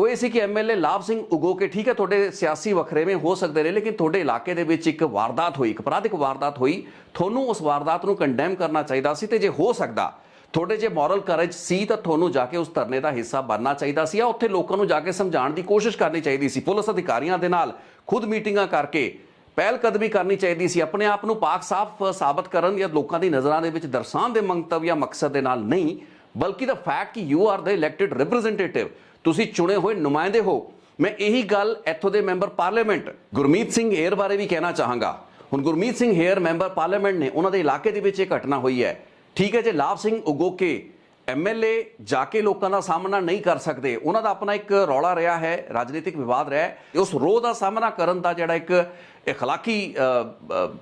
ਉਹ ਇਹ ਸੀ ਕਿ ਐਮਐਲਏ ਲਾਭ ਸਿੰਘ ਉਗੋ ਕੇ ਠੀਕ ਹੈ ਤੁਹਾਡੇ ਸਿਆਸੀ ਵਖਰੇਵੇਂ ਹੋ ਸਕਦੇ ਨੇ ਲੇਕਿਨ ਤੁਹਾਡੇ ਇਲਾਕੇ ਦੇ ਵਿੱਚ ਇੱਕ ਵਾਰਦਾਤ ਹੋਈ ਇੱਕ ਅਪਰਾਧਿਕ ਵਾਰਦਾਤ ਹੋਈ ਤੁਹਾਨੂੰ ਉਸ ਵਾਰਦਾਤ ਨੂੰ ਕੰਡੈਮ ਕਰਨਾ ਚਾਹੀਦਾ ਸੀ ਤੇ ਜੇ ਹੋ ਸਕਦਾ ਤੁਹਾਡੇ ਜੇ ਮੋਰਲ ਕਰੇਜ ਸੀ ਤਾਂ ਤੁਹਾਨੂੰ ਜਾ ਕੇ ਉਸ ਧਰਨੇ ਦਾ ਹਿੱਸਾ ਬਣਨਾ ਚਾਹੀਦਾ ਸੀ ਜਾਂ ਉੱਥੇ ਲੋਕਾਂ ਨੂੰ ਜਾ ਕੇ ਸਮਝਾਉਣ ਦੀ ਕੋਸ਼ਿਸ਼ ਕਰਨੀ ਚਾਹੀਦੀ ਸੀ ਪੁਲਿਸ ਅਧਿਕਾਰੀਆਂ ਦੇ ਨਾਲ ਖੁਦ ਮੀਟਿੰਗਾਂ ਕਰਕੇ ਪਹਿਲ ਕਦਮੀ ਕਰਨੀ ਚਾਹੀਦੀ ਸੀ ਆਪਣੇ ਆਪ ਨੂੰ ਪਾਕ ਸਾਫ਼ ਸਾਬਤ ਕਰਨ ਜਾਂ ਲੋਕਾਂ ਦੀ ਨਜ਼ਰਾਂ ਦੇ ਵਿੱਚ ਦਰਸਾਉਣ ਦੇ ਮੰਤਵ ਜਾਂ ਮਕਸਦ ਦੇ ਨਾਲ ਨਹੀਂ ਬਲਕਿ ਦਾ ਫੈਕਟ ਕਿ you are the elected representative ਤੁਸੀਂ ਚੁਣੇ ਹੋਏ ਨੁਮਾਇੰਦੇ ਹੋ ਮੈਂ ਇਹੀ ਗੱਲ ਇੱਥੋਂ ਦੇ ਮੈਂਬਰ ਪਾਰਲੀਮੈਂਟ ਗੁਰਮੀਤ ਸਿੰਘ ਏਰ ਬਾਰੇ ਵੀ ਕਹਿਣਾ ਚਾਹਾਂਗਾ ਹੁਣ Gurmeet Singh hair member parliament ਨੇ ਉਹਨਾਂ ਦੇ ਇਲਾਕੇ ਦੇ ਵਿੱਚ ਇਹ ਘਟਨਾ ਹੋਈ ਹੈ ਠੀਕ ਹੈ ਜੇ ਲਾਭ ਸਿੰਘ ਉਗੋਕੇ ਐਮਐਲਏ ਜਾ ਕੇ ਲੋਕਾਂ ਦਾ ਸਾਹਮਣਾ ਨਹੀਂ ਕਰ ਸਕਦੇ ਉਹਨਾਂ ਦਾ ਆਪਣਾ ਇੱਕ ਰੌਲਾ ਰਿਹਾ ਹੈ ਰਾਜਨੀਤਿਕ ਵਿਵਾਦ ਰਿਹਾ ਹੈ ਉਸ ਰੋਹ ਦਾ ਸਾਹਮਣਾ ਕਰਨ ਦਾ ਜਿਹੜਾ ਇੱਕ اخلاقی ਅ, ਅ,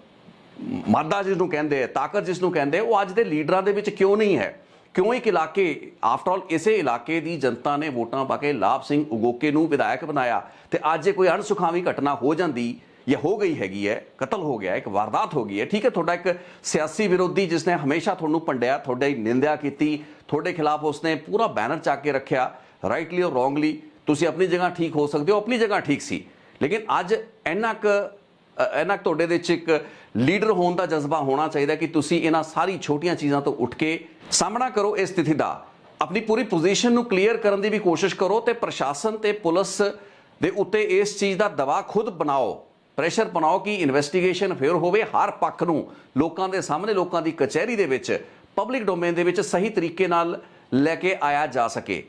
ਮਾਦਾ ਜਿਸ ਨੂੰ ਕਹਿੰਦੇ ਆ ਤਾਕਤ ਜਿਸ ਨੂੰ ਕਹਿੰਦੇ ਆ, ਉਹ ਅੱਜ ਦੇ ਲੀਡਰਾਂ ਦੇ ਵਿੱਚ ਕਿਉਂ ਨਹੀਂ ਹੈ ਕਿਉਂ ਇੱਕ ਇਲਾਕੇ ਆਫਟਰ ਆਲ ਇਸੇ ਇਲਾਕੇ ਦੀ ਜਨਤਾ ਨੇ ਵੋਟਾਂ ਪਾ ਕੇ ਲਾਭ ਸਿੰਘ ਉਗੋਕੇ ਨੂੰ ਵਿਧਾਇਕ ਬਣਾਇਆ। ਤੇ ਅੱਜ ਜੇ ਕੋਈ ਅਣਸੁਖਾਵੀ ਘਟਨਾ ਹੋ ਜਾਂਦੀ ਜਾਂ ਹੋ ਗਈ ਹੈਗੀ ਹੈ, ਕਤਲ ਹੋ ਗਿਆ, ਇੱਕ ਵਾਰਦਾਤ ਹੋ ਗਈ ਹੈ, ਠੀਕ ਹੈ, ਤੁਹਾਡਾ ਇੱਕ ਸਿਆਸੀ ਵਿਰੋਧੀ ਜਿਸ ਨੇ ਹਮੇਸ਼ਾ ਤੁਹਾਨੂੰ ਪੰਡਿਆ ਤੁਹਾਡੇ ਨਿੰਦਿਆ ਕੀਤੀ, ਤੁਹਾਡੇ ਖਿਲਾਫ ਉਸਨੇ ਪੂਰਾ ਬੈਨਰ ਚੱਕ ਕੇ ਰੱਖਿਆ ਰਾਈਟਲੀ ਔਰ ਰੋਂਗਲੀ ਤੁਸੀਂ ਆਪਣੀ ਜਗ੍ਹਾ ਠੀਕ ਹੋ ਸਕਦੇ ਹੋ, ਆਪਣੀ ਜਗ੍ਹਾ ਠੀਕ ਸੀ। ਲੇਕਿਨ ਅੱਜ ਇੰਨਾ ਕੁ ਇਹਨਾਂ ਤੁਹਾਡੇ ਦੇ ਵਿੱਚ ਇੱਕ ਲੀਡਰ ਹੋਣ ਦਾ ਜਜ਼ਬਾ ਹੋਣਾ ਚਾਹੀਦਾ ਕਿ ਤੁਸੀਂ ਇਹਨਾਂ ਸਾਰੀ ਛੋਟੀਆਂ ਚੀਜ਼ਾਂ ਤੋਂ ਉੱਠ ਕੇ ਸਾਹਮਣਾ ਕਰੋ ਇਸ ਸਥਿਤੀ ਦਾ। ਆਪਣੀ ਪੂਰੀ ਪੋਜੀਸ਼ਨ ਨੂੰ ਕਲੀਅਰ ਕਰਨ ਦੀ ਵੀ ਕੋਸ਼ਿਸ਼ ਕਰੋ ਤੇ ਪ੍ਰਸ਼ਾਸਨ ਤੇ ਪੁਲਿਸ ਦੇ ਉੱਤੇ ਇਸ ਚੀਜ਼ ਦਾ ਦਬਾਅ ਖੁਦ ਬਣਾਓ। ਪ੍ਰੈਸ਼ਰ ਬਣਾਓ ਕਿ ਇਨਵੈਸਟੀਗੇਸ਼ਨ ਫੇਰ ਹੋਵੇ ਹਰ ਪੱਖ ਨੂੰ ਲੋਕਾਂ ਦੇ ਸਾਹਮਣੇ, ਲੋਕਾਂ ਦੀ ਕਚਹਿਰੀ ਦੇ ਵਿੱਚ ਪਬਲਿਕ ਡੋਮੇਨ ਦੇ ਵਿੱਚ ਸਹੀ ਤਰੀਕੇ ਨਾਲ ਲੈ ਕੇ ਆਇਆ ਜਾ ਸਕੇ।